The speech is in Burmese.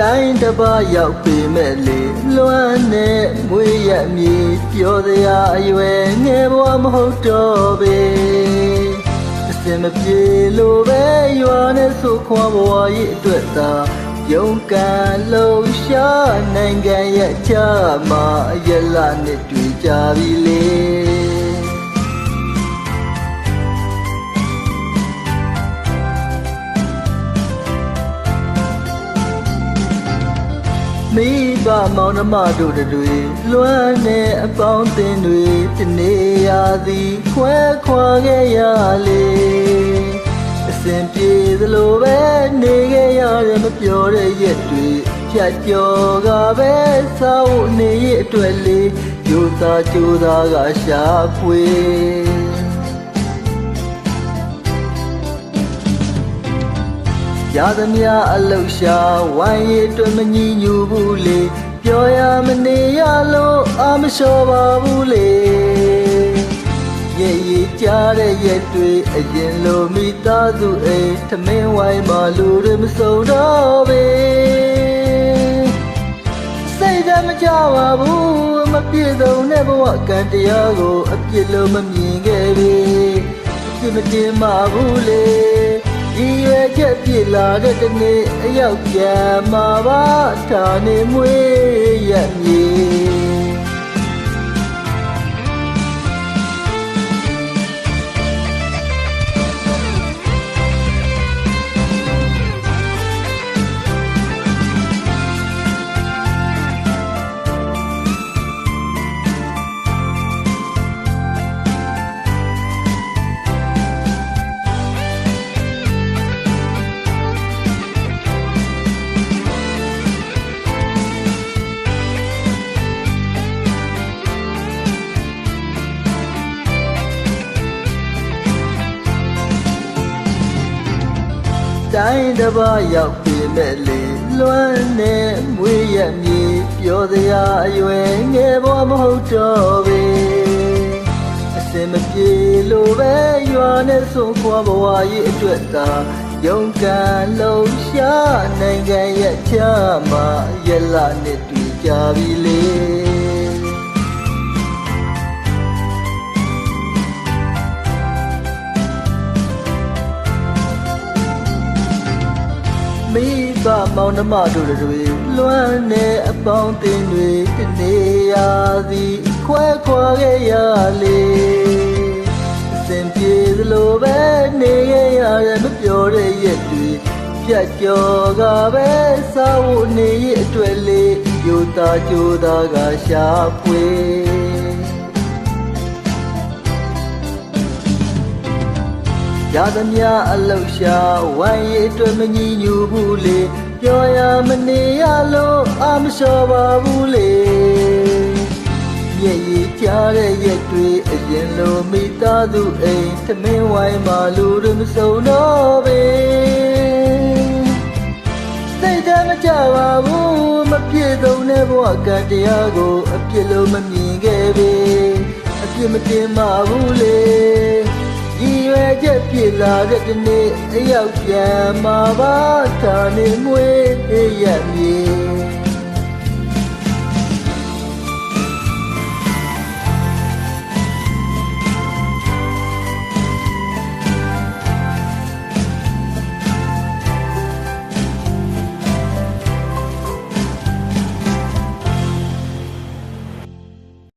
တိုင်းတစ်ပါးရောက်ပေမဲ့လေလွမ်းနဲ့မွေးရမြေပြောစရာအရွယ်ငယ်ဘဝမဟုတ်တော့ပေအစင်မပြေလို့ပဲရွာနဲ့ဆိုခွာဘဝရဲ့အတွက်သာယုံကန်လုံးရှားနိုင်ငံရဲ့ချာမှာအရလာနဲ့တွေ့ကြပြီလေ မိဘမောင်နှမတို့တွေလွမ်းနေအပေါင်းအသင်းတွေတနေရာသည်ခွဲခွာခဲ့ရလေအစဉ်ပြေသလိုပဲနေခဲ့ရတယ်မပြောတဲ့ရက်တွေဖြတ်ကျော်ကပဲစောင့်နေရအတွက်လေးယူသားကြိုးသားကရှာဖွေ ရသမျှအလုရှာဝိုင်းရအတွက်မညီညူဘူးလေပြောရမနေရလို့အာမလျှော်ပါဘူးလေရဲ့ရကြတဲ့ရက်တွေအရင်လိုမိသားစုအိမ်ထမင်းဝိုင်းမှာလူတွေမစုံတော့ပေစိတ်ဓာတ်မကြပါဘူးမပြည့်စုံတဲ့ဘဝကံတရားကိုအပြစ်လို့မမြင်ခဲ့ပြီအပြစ်မတင်ပါဘူးလေ ဒီရွယ်ချက်ပြစ်လာတဲ့တနေ့အရောက်ပြန်มาပါဌာနေမွေးရ တိုင်းတစ်ပါးရောက်ပြီမဲ့လေလွမ်းနေမွေးရမြေပြောစရာအရွယ်ငယ်ဘဝမဟုတ်တော့ပေအစင်မပြေလို့ပဲရွာနဲ့ဆုံးခွာဘဝရဲ့အတွက်သာယုံကန်လုံးရှားနိုင်ငံရဲ့ချာမှာရလာနဲ့တွေ့ကြပြီလေ မောင်နှမတို့တွေလွမ်းနေအပေါင်းအသင်းတွေတနေရာသည်ခွဲခွာခဲ့ရလေအစဉ်ပြေသလိုပဲနေခဲ့ရတယ်မပြောတဲ့ရက်တွေပြတ်ကျော်ကပဲစာဝတ်နေရအတွက်လေးယူသားကြိုးသားကရှာဖွေရသမျှအလုရှာဝိုင်းရအတွက်မညီညူဘူးလေ ပြောရမနေရလို့အာမလျှော်ပါဘူးလေရဲ့ရကြတဲ့ရက်တွေအရင်လိုမိသားစုအိမ်သမင်းဝိုင်းမှာလူတွေမစုံတော့ပေစိတ်ဓာတ်မကြပါဘူးမပြည့်စုံတဲ့ဘဝကတရားကိုအပြစ်လို့မမြင်ခဲ့ပေအပြစ်မတင်ပါဘူးလေ ဒီရွယ်ချက်ပြစ်လာတဲ့ဒီနေ့အရောက်ပြန်มาပါဌာနေမွေးရမြေ